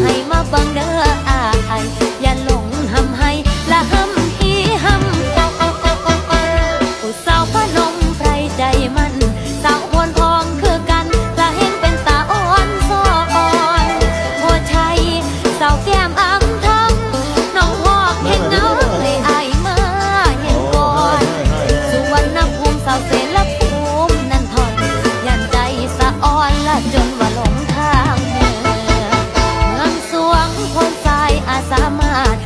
ให้มาบังเด้อออย่าหลงหำให้ละหำอีหำผู้สาวพนมไพรใจมันสาวคนพองคือกันละเห็เป็นตาอ่อนซออ่อนโพชัยสาวแก้มอังทำน้องหอกเห็นเงเลยอายมาเห็นก่อนสุวรรณภูมิสาวเสรภูมนันทนยันใจสะอ่อนละจนว่าหลงทาง สามารถ